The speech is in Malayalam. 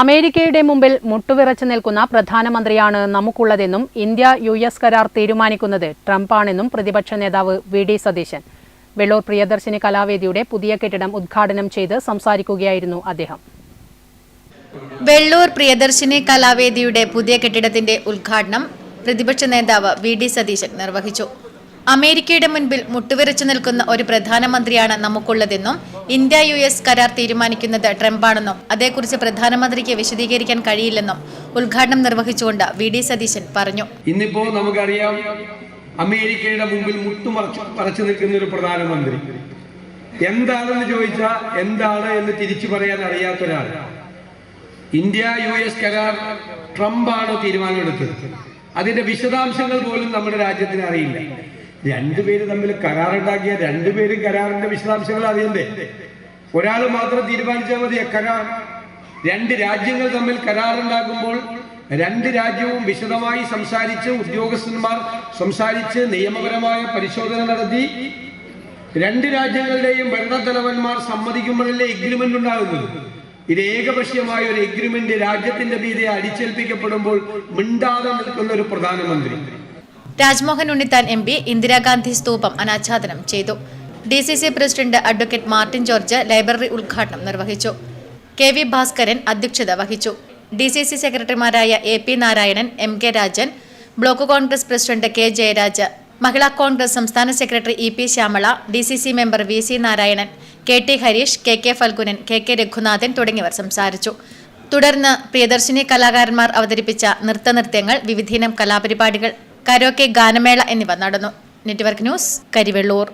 അമേരിക്കയുടെ മുമ്പിൽ മുട്ടുവിറച്ചു നിൽക്കുന്ന പ്രധാനമന്ത്രിയാണ് നമുക്കുള്ളതെന്നും ഇന്ത്യ യു എസ് കരാർ തീരുമാനിക്കുന്നത് ട്രംപാണെന്നും പ്രതിപക്ഷ നേതാവ് വി ഡി സതീശൻ. വെള്ളൂർ പ്രിയദർശിനി കലാവേദിയുടെ പുതിയ കെട്ടിടം ഉദ്ഘാടനം ചെയ്ത് സംസാരിക്കുകയായിരുന്നു അദ്ദേഹം. വെള്ളൂർ പ്രിയദർശിനി കലാവേദിയുടെ പുതിയ കെട്ടിടത്തിന്റെ ഉദ്ഘാടനം പ്രതിപക്ഷ നേതാവ് വി ഡി സതീശൻ നിർവഹിച്ചു. അമേരിക്കയുടെ മുൻപിൽ മുട്ടുവിറച്ചു നിൽക്കുന്ന ഒരു പ്രധാനമന്ത്രിയാണ് നമുക്കുള്ളതെന്നും ഇന്ത്യ യു എസ് കരാർ തീരുമാനിക്കുന്നത് ട്രംപാണെന്നും അതേക്കുറിച്ച് പ്രധാനമന്ത്രിക്ക് വിശദീകരിക്കാൻ കഴിയില്ലെന്നും ഉദ്ഘാടനം നിർവഹിച്ചുകൊണ്ട് വി ഡി സതീശൻ പറഞ്ഞു. ഇന്നിപ്പോ നമുക്കറിയാം അമേരിക്കയുടെ മുമ്പിൽ മുട്ടുമറച്ച് നിൽക്കുന്ന ഒരു പ്രധാനമന്ത്രി. എന്താണെന്ന് ചോദിച്ചാൽ എന്താണ് എന്ന് തിരിച്ചു പറയാൻ അറിയാത്ത ഒരാൾ. ഇന്ത്യ യു എസ് കരാർ ട്രംപാണ് തീരുമാനമെടുത്തത്. അതിന്റെ വിശദാംശങ്ങൾ പോലും നമ്മുടെ രാജ്യത്തിന് അറിയില്ല. രണ്ടുപേര് തമ്മിൽ കരാറുണ്ടാക്കിയ രണ്ടുപേരും കരാറിന്റെ വിശദാംശങ്ങൾ അറിയണ്ടേ? ഒരാൾ മാത്രം തീരുമാനിച്ചാൽ മതി കരാർ. രണ്ട് രാജ്യങ്ങൾ തമ്മിൽ കരാറുണ്ടാകുമ്പോൾ രണ്ട് രാജ്യവും വിശദമായി സംസാരിച്ച് ഉദ്യോഗസ്ഥന്മാർ സംസാരിച്ച് നിയമപരമായ പരിശോധന നടത്തി. രണ്ട് രാജ്യങ്ങളുടെയും ഭരണത്തലവന്മാർ സമ്മതിക്കുമ്പോഴല്ലേ എഗ്രിമെന്റ് ഉണ്ടാകുന്നത്? ഇത് ഏകപക്ഷീയമായ ഒരു എഗ്രിമെന്റ് രാജ്യത്തിന്റെ മീതെ അടിച്ചേൽപ്പിക്കപ്പെടുമ്പോൾ മിണ്ടാതെ നിൽക്കുന്ന ഒരു പ്രധാനമന്ത്രി. രാജ്മോഹൻ ഉണ്ണിത്താൻ എം പി ഇന്ദിരാഗാന്ധി സ്തൂപം അനാച്ഛാദനം ചെയ്തു. D C C president advocate Martin George library ഉദ്ഘാടനം നിർവഹിച്ചു. കെ വി ഭാസ്കരൻ അധ്യക്ഷത വഹിച്ചു. ഡി സി സി സെക്രട്ടറിമാരായ A P Narayanan M K Rajan block Congress president K Jayaraj Mahila Congress സംസ്ഥാന secretary E P Shyamala D C C member V C Narayanan K T Harish K K Falgunan K K Raghunathan തുടങ്ങിയവർ സംസാരിച്ചു. തുടർന്ന് പ്രിയദർശിനി കലാകാരന്മാർ അവതരിപ്പിച്ച നൃത്തനൃത്യങ്ങൾ വിവിധയിനം കലാപരിപാടികൾ കരോക്കെ ഗാനമേള എന്നിവ നടന്നു. Network news Karivellur.